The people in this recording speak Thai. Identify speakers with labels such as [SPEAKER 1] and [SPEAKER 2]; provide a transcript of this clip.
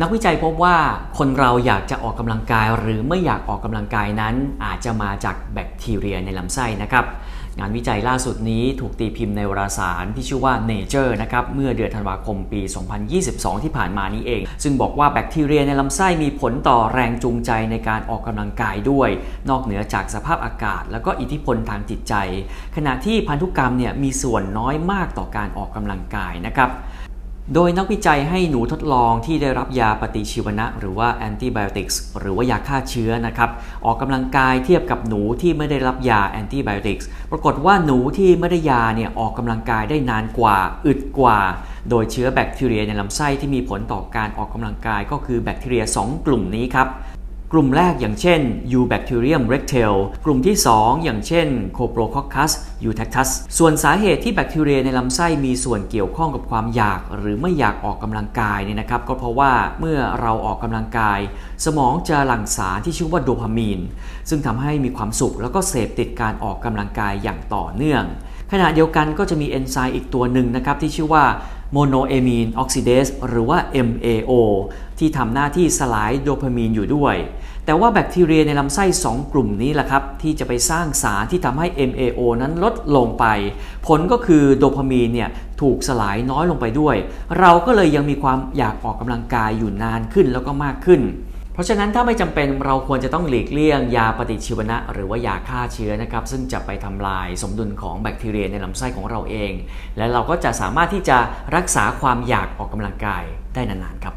[SPEAKER 1] นักวิจัยพบว่าคนเราอยากจะออกกำลังกาย หรือไม่อยากออกกำลังกายนั้น อาจจะมาจากแบคทีเรียในลำไส้นะครับ งานวิจัยล่าสุดนี้ถูกตีพิมพ์ในวารสารที่ชื่อว่า Nature นะครับเมื่อเดือนธันวาคมปี 2022 ที่ผ่านมานี้เอง ซึ่งบอกว่าแบคทีเรียในลำไส้มีผลต่อแรงจูงใจในการออกกำลังกายด้วย นอกเหนือจากสภาพอากาศ แล้วก็อิทธิพลทางจิตใจ ขณะที่พันธุกรรมเนี่ยมีส่วนน้อยมากต่อการออกกำลังกายนะครับ โดยนักวิจัยให้หนูทดลองที่ได้รับยาปฏิชีวนะ หรือว่าแอนติไบโอติกส์หรือว่ายาฆ่าเชื้อนะครับออกกำลังกายเทียบกับหนูที่ไม่ได้รับยาแอนติไบโอติกส์ปรากฏว่าหนูที่ไม่ได้ยาเนี่ยออกกำลังกายได้นานกว่าอึดกว่า โดยเชื้อแบคทีเรียในลำไส้ที่มีผลต่อการออกกำลังกายก็คือแบคทีเรีย 2 กลุ่มนี้ครับ กลุ่มแรกอย่างเช่น Ubacterium rectal กลุ่มที่ 2 อย่างเช่น Coprococcus u tactus ส่วนสาเหตุที่แบคทีเรียในลำไส้มีส่วนเกี่ยวข้องกับความอยาก หรือไม่อยากออกกำลังกายเนี่ยนะครับ ก็เพราะว่าเมื่อเราออกกำลังกาย สมองจะหลั่งสารที่ชื่อว่าโดพามีน ซึ่งทำให้มีความสุขแล้วก็เสพติดการออกกำลังกายอย่างต่อเนื่อง ขณะเดียวกันก็จะมีเอนไซม์อีกตัวหนึ่งนะครับที่ชื่อว่า monoamine oxidase หรือว่า MAO ที่ทำหน้าที่สลายโดพามีนอยู่ด้วย แต่ว่าแบคทีเรียในลำไส้ 2 กลุ่มนี้แหละครับ ที่จะไปสร้างสารที่ทำให้ MAO นั้นลดลงไป ผลก็คือโดพามีนเนี่ยถูกสลายน้อยลงไปด้วย เราก็เลยยังมีความอยากออกกำลังกายอยู่นานขึ้นแล้วก็มากขึ้น ราะฉะนั้นถ้าไม่จำเป็นเราควรจะต้องหลีกเลี่ยงยาปฏิชีวนะ หรือว่ายาฆ่าเชื้อนะครับ ซึ่งจะไปทำลายสมดุลของแบคทีเรียในลำไส้ของเราเอง และเราก็จะสามารถที่จะรักษาความอยากออกกำลังกายได้นานๆครับ